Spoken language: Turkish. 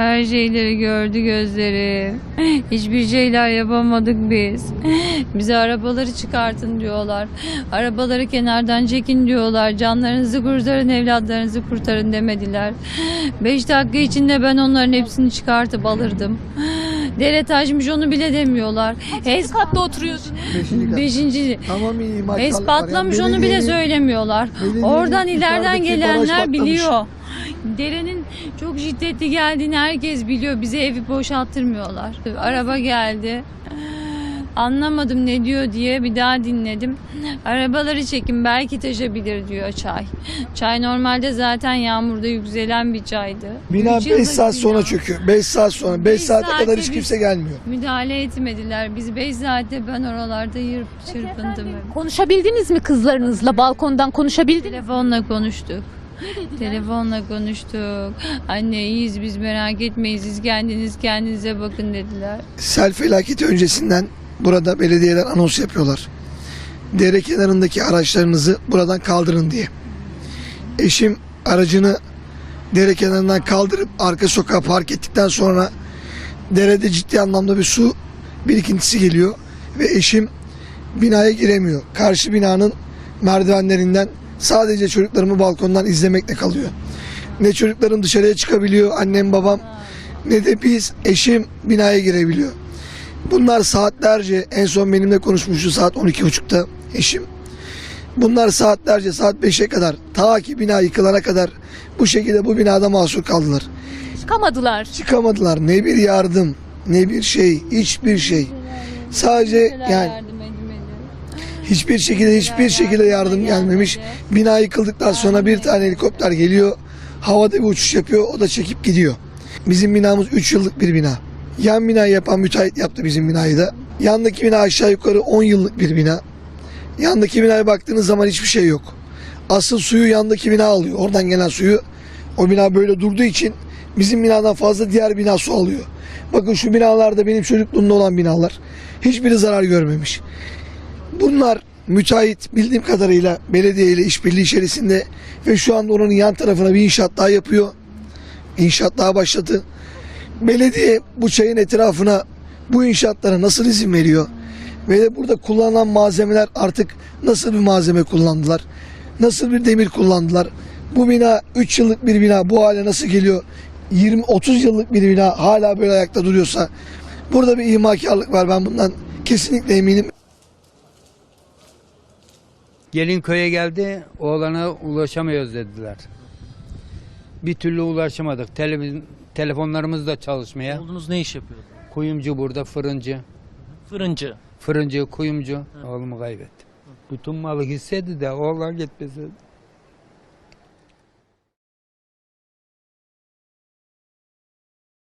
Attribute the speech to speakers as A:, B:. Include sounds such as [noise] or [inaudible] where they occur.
A: Her şeyleri gördü gözleri. [laughs] Hiçbir şeyler yapamadık biz. [laughs] Bize arabaları çıkartın diyorlar. Arabaları kenardan çekin diyorlar. Canlarınızı kurtarın, evlatlarınızı kurtarın demediler. [laughs] Beş dakika içinde ben onların hepsini çıkartıp alırdım. Dere taşmış onu bile demiyorlar. Es
B: Katta oturuyordun.
C: Beşinci kat.
A: Beşinci
C: Tamam iyi maşallah.
A: Patlamış
C: Yani
A: onu bile söylemiyorlar. Oradan
C: baraj
A: gelenler biliyor. Derenin çok şiddetli geldiğini herkes biliyor. Bize evi boşalttırmıyorlar. Araba geldi. Anlamadım ne diyor diye bir daha dinledim. Arabaları çekin belki taşabilir diyor çay. Çay normalde zaten yağmurda yükselen bir çaydı.
C: Bina
A: Üç
C: 5
A: yıllık
C: saat
A: bina.
C: sonra çöküyor. 5 saat sonra. 5
A: Beş
C: saate kadar hiç kimse gelmiyor.
A: Müdahale etmediler. Biz 5 saatte ben oralarda yırp çırpındım.
B: Konuşabildiniz mi kızlarınızla? Balkondan konuşabildiniz mi?
A: Telefonla konuştuk. Telefonla konuştuk. Anne iyiyiz biz merak etmeyiz. Siz kendiniz kendinize bakın dediler.
C: Sel felaketi öncesinden burada belediyeler anons yapıyorlar. Dere kenarındaki araçlarınızı buradan kaldırın diye. Eşim aracını dere kenarından kaldırıp arka sokağa park ettikten sonra derede ciddi anlamda bir su birikintisi geliyor ve eşim binaya giremiyor. Karşı binanın merdivenlerinden sadece çocuklarımı balkondan izlemekle kalıyor. Ne çocuklarım dışarıya çıkabiliyor, annem babam ne de biz eşim binaya girebiliyor. Bunlar saatlerce en son benimle konuşmuştu saat 12.30'da eşim. Bunlar saatlerce saat 5'e kadar ta ki bina yıkılana kadar bu şekilde bu binada mahsur kaldılar.
B: Çıkamadılar.
C: Çıkamadılar ne bir yardım ne bir şey hiçbir şey. Sadece yani. Hiçbir şekilde hiçbir şekilde yardım gelmemiş. Bina yıkıldıktan sonra bir tane helikopter geliyor. Havada bir uçuş yapıyor. O da çekip gidiyor. Bizim binamız 3 yıllık bir bina. Yan bina yapan müteahhit yaptı bizim binayı da. Yandaki bina aşağı yukarı 10 yıllık bir bina. Yandaki binaya baktığınız zaman hiçbir şey yok. Asıl suyu yandaki bina alıyor. Oradan gelen suyu o bina böyle durduğu için bizim binadan fazla diğer bina su alıyor. Bakın şu binalarda benim çocukluğumda olan binalar. Hiçbiri zarar görmemiş. Bunlar müteahhit bildiğim kadarıyla belediye ile işbirliği içerisinde ve şu anda onun yan tarafına bir inşaat daha yapıyor. İnşaat daha başladı. Belediye bu çayın etrafına bu inşaatlara nasıl izin veriyor? Ve burada kullanılan malzemeler artık nasıl bir malzeme kullandılar? Nasıl bir demir kullandılar? Bu bina 3 yıllık bir bina bu hale nasıl geliyor? 20-30 yıllık bir bina hala böyle ayakta duruyorsa burada bir ihmalkarlık var ben bundan kesinlikle eminim.
D: Gelin köye geldi, oğlana ulaşamıyoruz dediler. Bir türlü ulaşamadık. Tele, telefonlarımız da çalışmıyor.
E: Oğlunuz ne iş yapıyordu?
D: Kuyumcu burada, fırıncı.
E: Fırıncı.
D: Fırıncı, kuyumcu. Oğlumu kaybettim. Bütün malı hissedi de oğlan gitmesi.